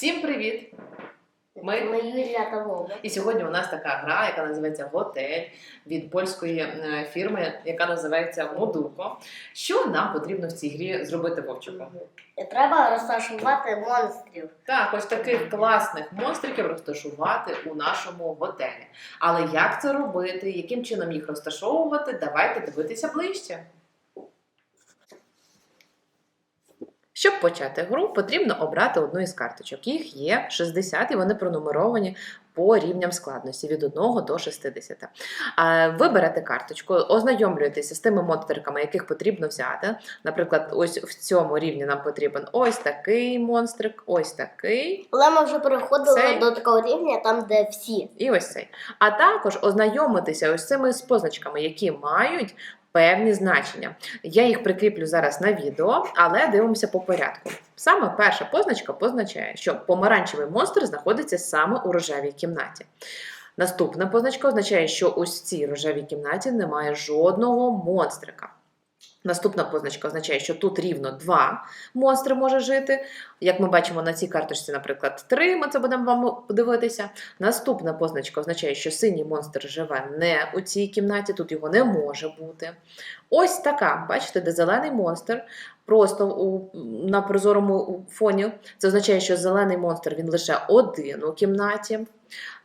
Всім привіт! Ми- Ми Юлія та Вова. І сьогодні у нас така гра, яка називається Готель від польської е, фірми, яка називається Модуко. Що нам потрібно в цій грі зробити Вовчику? Треба розташувати монстрів. Так, ось таких класних монстриків розташувати у нашому готелі. Але як це робити, яким чином їх розташовувати, давайте дивитися ближче. Щоб почати гру, потрібно обрати одну із карточок. Їх є 60 і вони пронумеровані по рівням складності від 1 до 60. А, Ви берете карточку, ознайомлюєтеся з тими монстриками, яких потрібно взяти. Наприклад, ось в цьому рівні нам потрібен ось такий монстрик, ось такий. Але ми вже переходили Цей? до такого рівня, там, де всі. І ось цей. А також ознайомитися ось цими з позначками, які мають певні значення. Я їх прикріплю зараз на відео, але дивимося по порядку. Саме перша позначка позначає, що помаранчевий монстр знаходиться саме у рожевій кімнаті. Наступна позначка означає, що в цій рожевій кімнаті немає жодного монстрика. Наступна позначка означає, що тут рівно два монстри може жити. Як ми бачимо на цій карточці, наприклад, три, ми це будемо вам дивитися. Наступна позначка означає, що синій монстр живе не у цій кімнаті, тут його не може бути. Ось така, бачите, де зелений монстр просто у, на прозорому фоні. Це означає, що зелений монстр він лише один у кімнаті.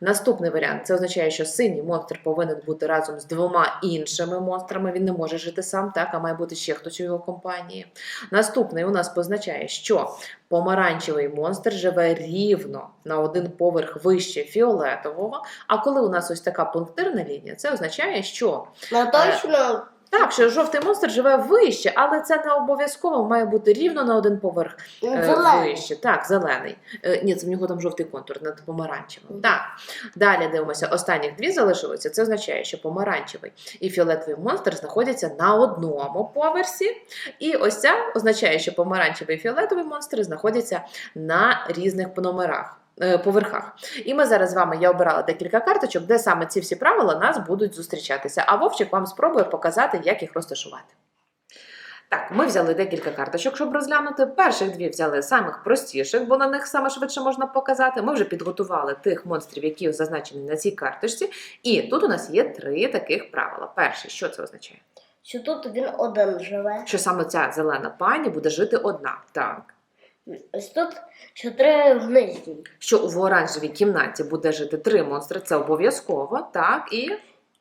Наступний варіант це означає, що синій монстр повинен бути разом з двома іншими монстрами. Він не може жити сам, так, а має бути ще хтось у його компанії. Наступний у нас позначає, що помаранчевий монстр живе рівно на один поверх вище фіолетового. А коли у нас ось така пунктирна лінія, це означає, що На точно так, що жовтий монстр живе вище, але це не обов'язково має бути рівно на один поверх е, зелений. вище. Так, зелений. Е, ні, це в нього там жовтий контур над помаранчевим. Так. Далі дивимося, останніх дві залишилося. Це означає, що помаранчевий і фіолетовий монстр знаходяться на одному поверсі. І ось це означає, що помаранчевий і фіолетовий монстри знаходяться на різних номерах. Е, Поверхах. І ми зараз з вами я обирала декілька карточок, де саме ці всі правила нас будуть зустрічатися. А Вовчик вам спробує показати, як їх розташувати. Так, ми взяли декілька карточок, щоб розглянути. Перших дві взяли самих простіших, бо на них саме швидше можна показати. Ми вже підготували тих монстрів, які зазначені на цій карточці. І тут у нас є три таких правила. Перше, що це означає? Що тут він один живе. Що саме ця зелена пані буде жити одна. Так. Ось тут що три гнизді. Що в оранжевій кімнаті буде жити три монстри, це обов'язково, так, і,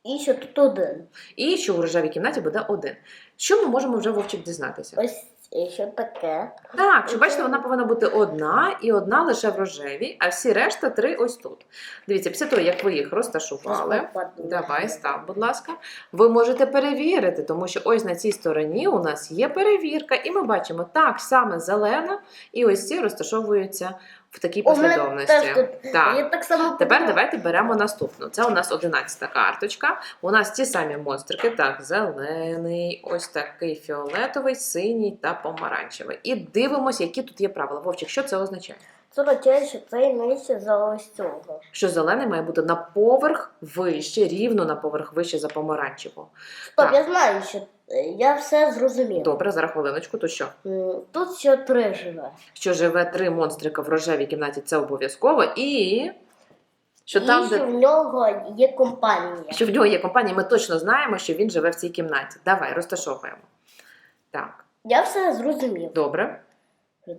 І що тут один. і що у рожевій кімнаті буде один. Що ми можемо вже вовчик дізнатися? Ось і що таке. Так, що бачите, вона повинна бути одна і одна лише в рожевій, а всі решта три ось тут. Дивіться, після того, як ви їх розташували. Давай, став, будь ласка. Ви можете перевірити, тому що ось на цій стороні у нас є перевірка, і ми бачимо так, саме зелена, і ось ці розташовуються в такій мене послідовності. теж тут. Так. Я так само Тепер давайте беремо наступну. Це у нас 11 карточка. У нас ті самі монстрики. Так, зелений, ось такий фіолетовий, синій та помаранчевий. І дивимося, які тут є правила. Вовчик, що це означає? Це означає, що цей нижче за ось цього. Що зелений має бути на поверх вище, рівно на поверх вище за помаранчевого. Стоп, я знаю, що е, я все зрозумів. Добре, зараз хвилиночку. То що? М, Тут що три живе. Що живе три монстрика в рожевій кімнаті, це обов'язково. І що і там, що де в нього є компанія. що в нього є компанія, ми точно знаємо, що він живе в цій кімнаті. Давай, розташовуємо. Так, Я все зрозумів. добре.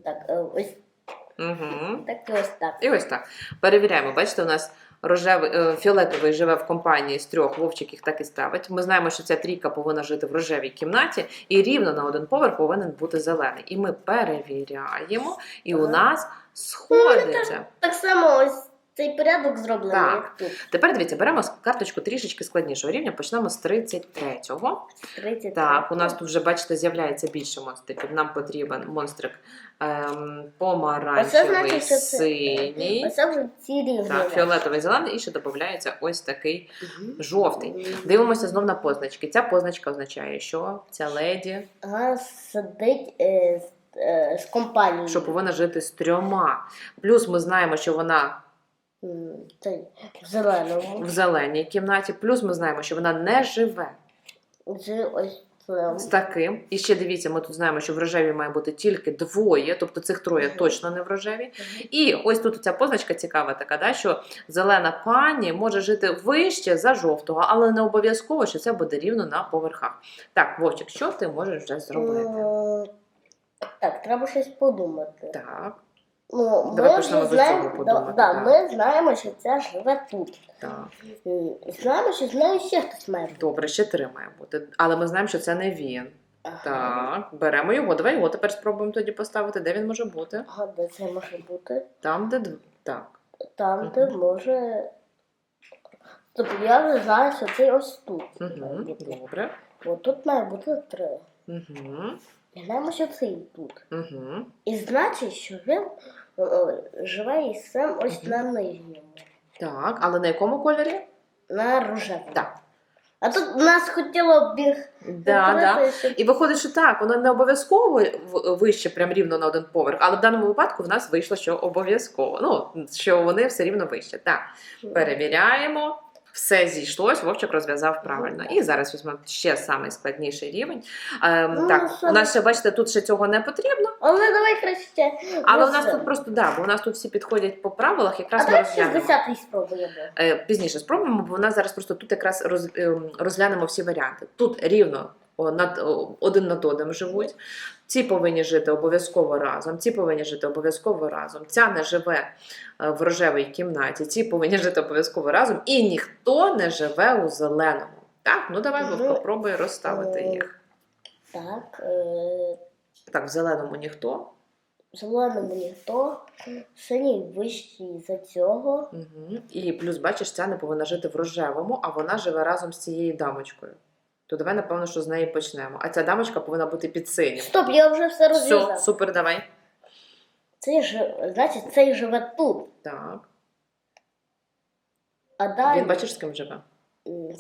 Так, е, ось Угу. так і ось так. І ось так. Перевіряємо. Бачите, у нас рожевий, е, фіолетовий живе в компанії з трьох, Вовчик їх так і ставить. Ми знаємо, що ця трійка повинна жити в рожевій кімнаті, і рівно на один поверх повинен бути зелений. І ми перевіряємо, і у нас сходиться. Так само ось цей порядок зроблений, Так. як тут. Тепер дивіться, беремо карточку трішечки складнішого рівня. Почнемо з 33-го. 30. Так, у нас тут вже, бачите, з'являється більше монстриків. Нам потрібен монстрик ем, Оце помаранчевий, значить, що це синій. Вже ці рівні. Так, фіолетовий зелений і ще додається ось такий Мгм. жовтий. Дивимося знов на позначки. Ця позначка означає, що ця леді, Ага, сидить е, з, е, з компанією. що повинна жити з трьома. Плюс ми знаємо, що вона в зеленому. в зеленій кімнаті, плюс ми знаємо, що вона не живе. З ось Це- з таким. І ще дивіться, ми тут знаємо, що в рожевій має бути тільки двоє, тобто цих троє Мгм. точно не в рожевій. І ось тут ця позначка цікава така, да, що зелена пані може жити вище за жовтого, але не обов'язково, що це буде рівно на поверхах. Так, Вовчик, що ти можеш вже зробити? М, Так, треба щось подумати. Так, Ну, Давай ми почнемо вже з знаємо, цього подумати, да, так. ми знаємо, що це живе тут. так. М, Знаємо, що з нею ще хтось має бути. Добре, ще три має бути. Але ми знаємо, що це не він. Ага. Так, беремо його. Давай його тепер спробуємо тоді поставити. Де він може бути? Ага, де це може бути? Там, де дв- так. Там, де може. Тобто я вже знаю, що це ось тут. має Угу. бути. Добре. От тут має бути три. Угу. І знаємо, що цей тут. Угу. І значить, що він е, е, живе із цим ось на нижньому, Так, але на якому кольорі? на рожевому. Так. А тут нас хотіло б їх Да, да. щоб І виходить, що так, воно не обов'язково в- вище, прям рівно на один поверх, але в даному випадку в нас вийшло, що обов'язково. Ну, що вони все рівно вище. Так, перевіряємо. Все зійшлось, Вовчик розв'язав правильно. І зараз візьмемо ще самий складніший рівень. Ем, Ну, так, у нас ще, бачите, тут ще цього не потрібно, Але давай краще. але у нас тут просто да, бо у нас тут всі підходять по правилах, А якраз ми давай розглянемо. 60-й спробуємо. Е, Пізніше спробуємо, бо у нас зараз просто тут якраз роз, ем, розглянемо всі варіанти. Тут рівно над, один над одним живуть. Ці повинні жити обов'язково разом, ці повинні жити обов'язково разом. Ця не живе е, в рожевій кімнаті, ці повинні жити обов'язково разом, і ніхто не живе у зеленому. Так, ну давай Вовко, розставити е, їх. Так, е, Так, в зеленому ніхто. В зеленому ніхто, синій вищий за цього. Угу. І плюс, бачиш, ця не повинна жити в рожевому, а вона живе разом з цією дамочкою. То давай, напевно, що з неї почнемо. А ця дамочка повинна бути під синім. Стоп, я вже все Все, супер, давай. Цей жи- значить, цей живе тут. Так. А далі Він бачиш, з ким живе?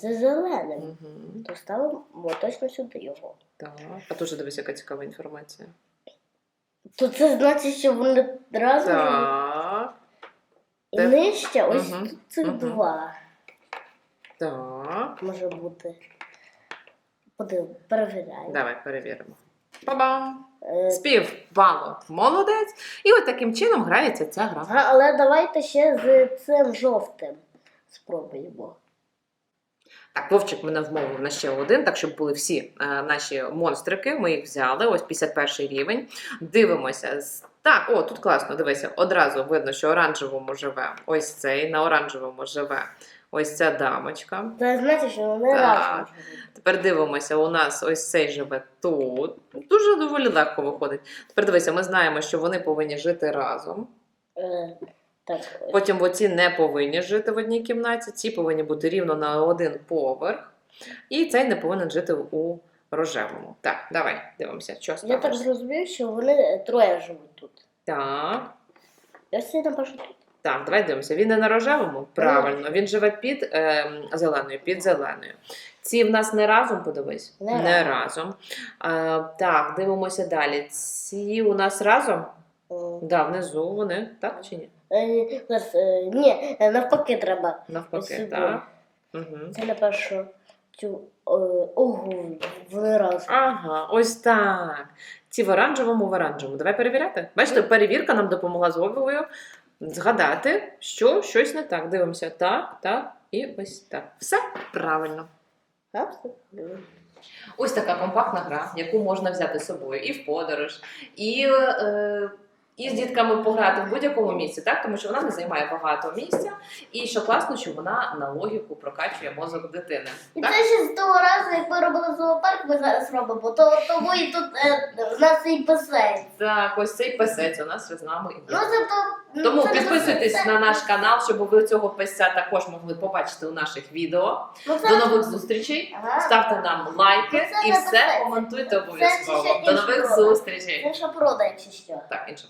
це зеленим. Угу. То ставимо точно сюди його. Так. А тут же дивись, яка цікава інформація. То це значить, що вони разом живуть. Так. І нижче ось Мгм, тут цих мгм. два Так. може бути. Подив, перевіряємо. Давай перевіримо. Па-бам! Е, Спів балу. Молодець. І от таким чином грається ця гра. Ага, але давайте ще з цим жовтим спробуємо. Так, Вовчик мене вмовив на ще один, так щоб були всі е, наші монстрики. Ми їх взяли. Ось 51 рівень. Дивимося. Так, о, тут класно, дивися. Одразу видно, що оранжевому живе. Ось цей, на оранжевому живе. Ось ця дамочка. Це значить, що вони разом. Тепер дивимося, у нас ось цей живе тут. Дуже доволі легко виходить. Тепер дивися, ми знаємо, що вони повинні жити разом. Е, так, Потім оці не повинні жити в одній кімнаті, ці повинні бути рівно на один поверх. І цей не повинен жити у рожевому. Так, давай дивимося, що я так зрозумів, що вони троє живуть тут. Так, Я все напишу тут. так, давай дивимося. Він не на рожевому? Правильно, він живе під ем, зеленою, під зеленою. Ці в нас не разом, подивись. Не разом. А, так, дивимося далі. Ці у нас разом? М, Да, внизу вони, так чи ні? Е, е, ні, е, навпаки треба. Навпаки, так. Угу. Це напишу цю е, ого. Ага, ось так. Ці в оранжевому в оранжевому. Давай перевіряти. Бачите, перевірка нам допомогла з Вовою згадати, що щось не так. Дивимося так, так і ось так. Все правильно. Ось така компактна гра, яку можна взяти з собою і в подорож, і, е, і з дітками пограти в будь-якому місці, так? тому що вона не займає багато місця. І що класно, що вона на логіку прокачує мозок дитини. І Так? це ще з того разу, як ми робили зоопарк, ми зараз робимо, то тому і тут е, в нас і басейн. Так, ось цей песець у нас з нами і є. Ну це то. ну, Тому це підписуйтесь басейн, на наш канал, щоб ви цього песця також могли побачити у наших відео. Ну, це- До нових зустрічей. Ага. Ставте нам лайки Ну, і все песець. коментуйте обов'язково. До нових зустрічей. Це що прода, якщо що. Так, інше.